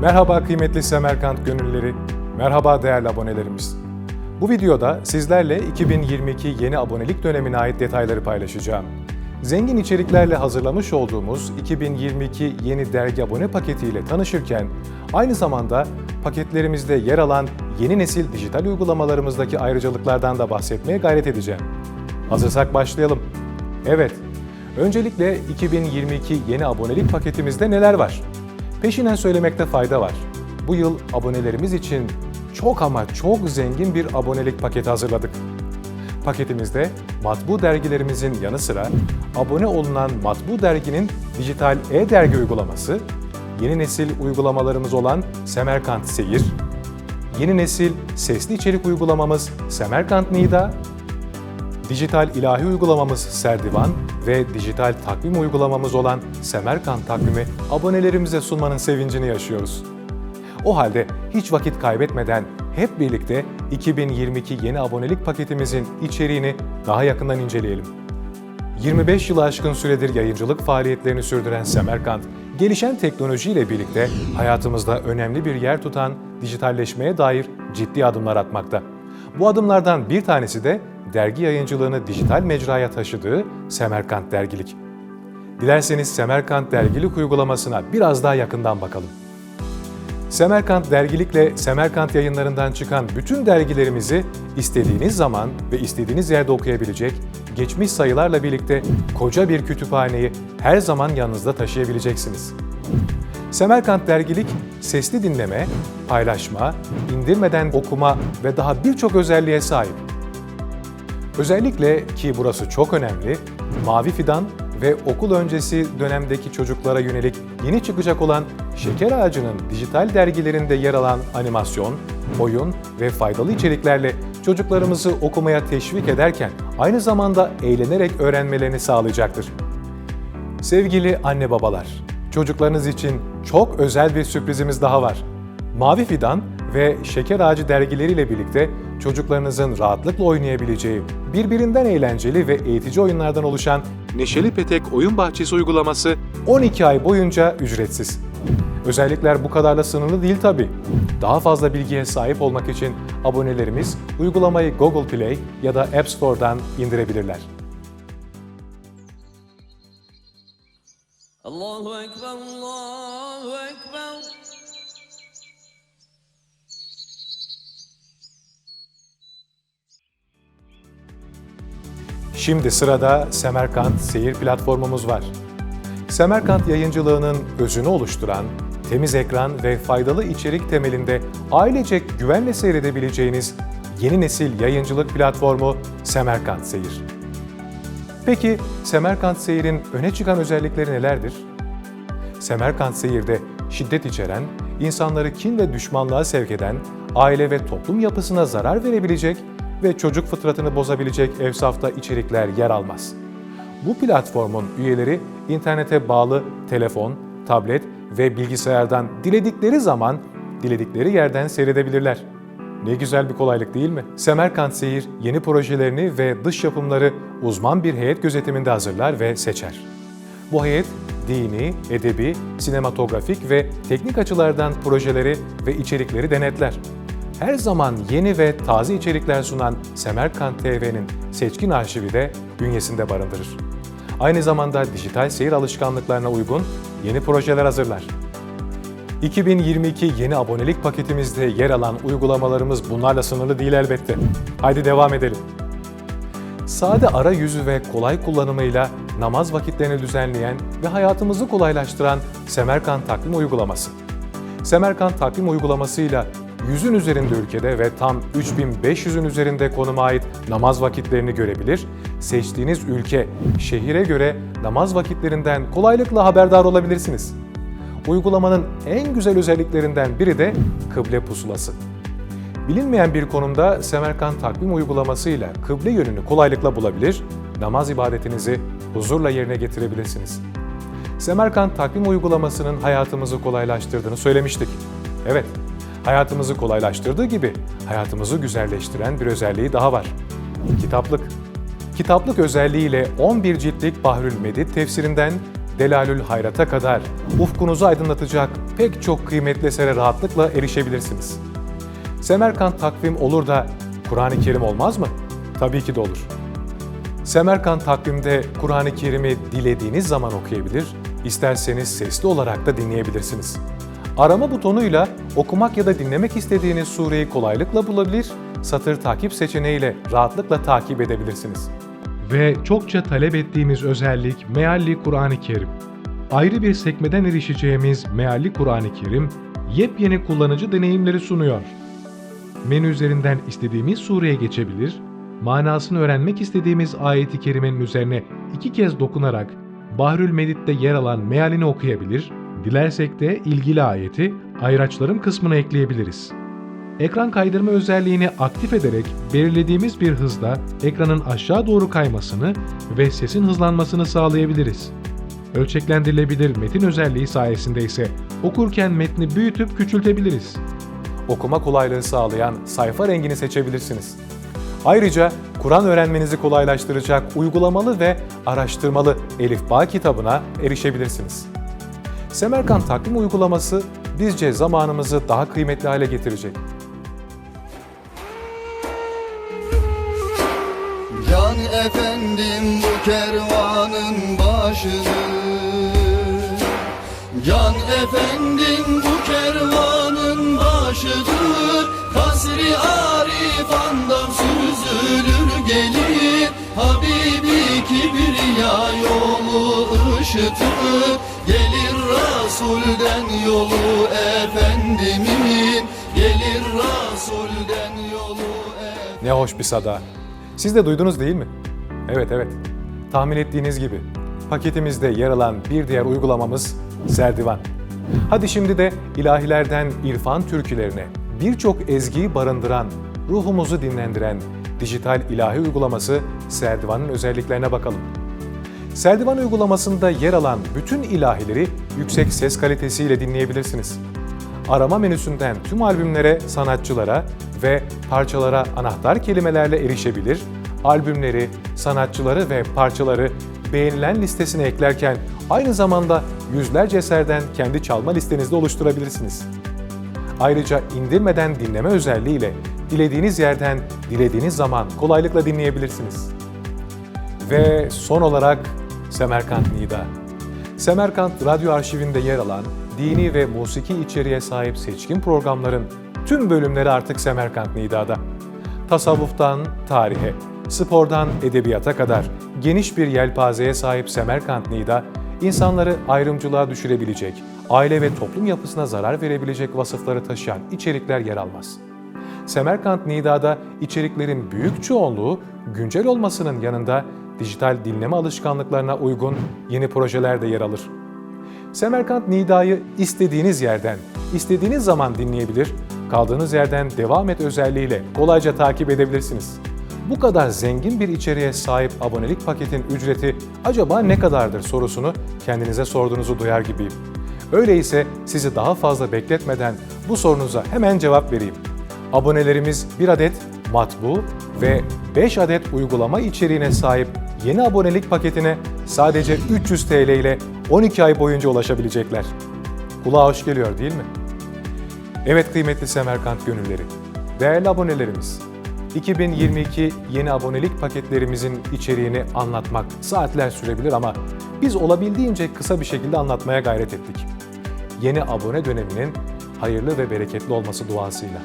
Merhaba kıymetli Semerkant gönülleri, merhaba değerli abonelerimiz. Bu videoda sizlerle 2022 yeni abonelik dönemine ait detayları paylaşacağım. Zengin içeriklerle hazırlamış olduğumuz 2022 yeni dergi abone paketiyle tanışırken aynı zamanda paketlerimizde yer alan yeni nesil dijital uygulamalarımızdaki ayrıcalıklardan da bahsetmeye gayret edeceğim. Hazırsak başlayalım. Evet, öncelikle 2022 yeni abonelik paketimizde neler var? Peşinen söylemekte fayda var. Bu yıl abonelerimiz için çok ama çok zengin bir abonelik paketi hazırladık. Paketimizde matbu dergilerimizin yanı sıra abone olunan matbu derginin dijital e-dergi uygulaması, yeni nesil uygulamalarımız olan Semerkant Seyir, yeni nesil sesli içerik uygulamamız Semerkant Nida, dijital ilahi uygulamamız Serdivan ve dijital takvim uygulamamız olan Semerkant takvimi abonelerimize sunmanın sevincini yaşıyoruz. O halde hiç vakit kaybetmeden hep birlikte 2022 yeni abonelik paketimizin içeriğini daha yakından inceleyelim. 25 yılı aşkın süredir yayıncılık faaliyetlerini sürdüren Semerkant, gelişen teknolojiyle birlikte hayatımızda önemli bir yer tutan dijitalleşmeye dair ciddi adımlar atmakta. Bu adımlardan bir tanesi de dergi yayıncılığını dijital mecraya taşıdığı Semerkant Dergilik. Dilerseniz Semerkant Dergilik uygulamasına biraz daha yakından bakalım. Semerkant Dergilik'le Semerkant yayınlarından çıkan bütün dergilerimizi istediğiniz zaman ve istediğiniz yerde okuyabilecek, geçmiş sayılarla birlikte koca bir kütüphaneyi her zaman yanınızda taşıyabileceksiniz. Semerkant Dergilik, sesli dinleme, paylaşma, indirmeden okuma ve daha birçok özelliğe sahip. Özellikle ki burası çok önemli, Mavi Fidan ve okul öncesi dönemdeki çocuklara yönelik yeni çıkacak olan Şeker Ağacı'nın dijital dergilerinde yer alan animasyon, oyun ve faydalı içeriklerle çocuklarımızı okumaya teşvik ederken aynı zamanda eğlenerek öğrenmelerini sağlayacaktır. Sevgili anne babalar, çocuklarınız için çok özel bir sürprizimiz daha var. Mavi Fidan ve Şeker Ağacı dergileriyle birlikte çocuklarınızın rahatlıkla oynayabileceği, birbirinden eğlenceli ve eğitici oyunlardan oluşan Neşeli Petek Oyun Bahçesi uygulaması 12 ay boyunca ücretsiz. Özellikler bu kadarla sınırlı değil tabi. Daha fazla bilgiye sahip olmak için abonelerimiz uygulamayı Google Play ya da App Store'dan indirebilirler. Allahu Ekber, Allahu Şimdi sırada Semerkant Seyir platformumuz var. Semerkant yayıncılığının özünü oluşturan, temiz ekran ve faydalı içerik temelinde ailecek güvenle seyredebileceğiniz yeni nesil yayıncılık platformu Semerkant Seyir. Peki Semerkant Seyir'in öne çıkan özellikleri nelerdir? Semerkant Seyir'de şiddet içeren, insanları kin ve düşmanlığa sevk eden, aile ve toplum yapısına zarar verebilecek ve çocuk fıtratını bozabilecek evsafta içerikler yer almaz. Bu platformun üyeleri internete bağlı telefon, tablet ve bilgisayardan diledikleri zaman, diledikleri yerden seyredebilirler. Ne güzel bir kolaylık değil mi? Semerkant Seyir yeni projelerini ve dış yapımları uzman bir heyet gözetiminde hazırlar ve seçer. Bu heyet dini, edebi, sinematografik ve teknik açılardan projeleri ve içerikleri denetler. Her zaman yeni ve taze içerikler sunan Semerkant TV'nin seçkin arşivi de bünyesinde barındırır. Aynı zamanda dijital seyir alışkanlıklarına uygun yeni projeler hazırlar. 2022 yeni abonelik paketimizde yer alan uygulamalarımız bunlarla sınırlı değil elbette. Haydi devam edelim. Sade arayüzü ve kolay kullanımıyla namaz vakitlerini düzenleyen ve hayatımızı kolaylaştıran Semerkant takvim uygulaması. Semerkant takvim uygulamasıyla yüzün üzerinde ülkede ve tam 3500'ün üzerinde konuma ait namaz vakitlerini görebilir, seçtiğiniz ülke, şehire göre namaz vakitlerinden kolaylıkla haberdar olabilirsiniz. Uygulamanın en güzel özelliklerinden biri de kıble pusulası. Bilinmeyen bir konumda Semerkant takvim uygulamasıyla kıble yönünü kolaylıkla bulabilir, namaz ibadetinizi huzurla yerine getirebilirsiniz. Semerkant takvim uygulamasının hayatımızı kolaylaştırdığını söylemiştik. Evet, hayatımızı kolaylaştırdığı gibi hayatımızı güzelleştiren bir özelliği daha var. Kitaplık. Kitaplık özelliğiyle 11 ciltlik Bahrül Medid tefsirinden Delalül Hayrat'a kadar ufkunuzu aydınlatacak pek çok kıymetli esere rahatlıkla erişebilirsiniz. Semerkant takvim olur da Kur'an-ı Kerim olmaz mı? Tabii ki de olur. Semerkant takvimde Kur'an-ı Kerim'i dilediğiniz zaman okuyabilir, isterseniz sesli olarak da dinleyebilirsiniz. Arama butonuyla okumak ya da dinlemek istediğiniz sureyi kolaylıkla bulabilir, satır takip seçeneğiyle rahatlıkla takip edebilirsiniz. Ve çokça talep ettiğimiz özellik Mealli Kur'an-ı Kerim. Ayrı bir sekmeden erişeceğimiz Mealli Kur'an-ı Kerim, yepyeni kullanıcı deneyimleri sunuyor. Menü üzerinden istediğimiz sureye geçebilir, manasını öğrenmek istediğimiz ayeti kerimenin üzerine iki kez dokunarak Bahrül Medit'te yer alan mealini okuyabilir, dilersek de ilgili ayeti ayraçlarım kısmına ekleyebiliriz. Ekran kaydırma özelliğini aktif ederek belirlediğimiz bir hızda ekranın aşağı doğru kaymasını ve sesin hızlanmasını sağlayabiliriz. Ölçeklendirilebilir metin özelliği sayesinde ise okurken metni büyütüp küçültebiliriz. Okuma kolaylığı sağlayan sayfa rengini seçebilirsiniz. Ayrıca Kur'an öğrenmenizi kolaylaştıracak uygulamalı ve araştırmalı Elif Bağ kitabına erişebilirsiniz. Semerkant takvim uygulaması bizce zamanımızı daha kıymetli hale getirecek. Can efendim bu kervanın başıdır. Can efendim bu kervanın başıdır. Kasri Arifan'dan süzülür gelir. Habibi Kibriya yolu ışıtır. Gelir Rasul'den yolu efendimin Gelir Rasul'den yolu efendimin Ne hoş bir sada. Siz de duydunuz değil mi? Evet evet. Tahmin ettiğiniz gibi paketimizde yer alan bir diğer uygulamamız Serdivan. Hadi şimdi de ilahilerden irfan türkülerine birçok ezgiyi barındıran, ruhumuzu dinlendiren dijital ilahi uygulaması Serdivan'ın özelliklerine bakalım. Serdivan uygulamasında yer alan bütün ilahileri yüksek ses kalitesiyle dinleyebilirsiniz. Arama menüsünden tüm albümlere, sanatçılara ve parçalara anahtar kelimelerle erişebilir, albümleri, sanatçıları ve parçaları beğenilen listesine eklerken aynı zamanda yüzlerce eserden kendi çalma listenizde oluşturabilirsiniz. Ayrıca indirmeden dinleme özelliğiyle dilediğiniz yerden, dilediğiniz zaman kolaylıkla dinleyebilirsiniz. Ve son olarak Semerkant Nida. Semerkant Radyo Arşivinde yer alan dini ve musiki içeriğe sahip seçkin programların tüm bölümleri artık Semerkant Nida'da. Tasavvuftan tarihe, spordan edebiyata kadar geniş bir yelpazeye sahip Semerkant Nida, insanları ayrımcılığa düşürebilecek, aile ve toplum yapısına zarar verebilecek vasıfları taşıyan içerikler yer almaz. Semerkant Nida'da içeriklerin büyük çoğunluğu güncel olmasının yanında dijital dinleme alışkanlıklarına uygun yeni projeler de yer alır. Semerkant Nida'yı istediğiniz yerden, istediğiniz zaman dinleyebilir, kaldığınız yerden devam et özelliğiyle kolayca takip edebilirsiniz. Bu kadar zengin bir içeriğe sahip abonelik paketin ücreti acaba ne kadardır sorusunu kendinize sorduğunuzu duyar gibiyim. Öyleyse sizi daha fazla bekletmeden bu sorunuza hemen cevap vereyim. Abonelerimiz bir adet matbu ve 5 adet uygulama içeriğine sahip yeni abonelik paketine sadece 300 TL ile 12 ay boyunca ulaşabilecekler. Kulağa hoş geliyor değil mi? Evet kıymetli Semerkant gönülleri, değerli abonelerimiz, 2022 yeni abonelik paketlerimizin içeriğini anlatmak saatler sürebilir ama biz olabildiğince kısa bir şekilde anlatmaya gayret ettik. Yeni abone döneminin hayırlı ve bereketli olması duasıyla.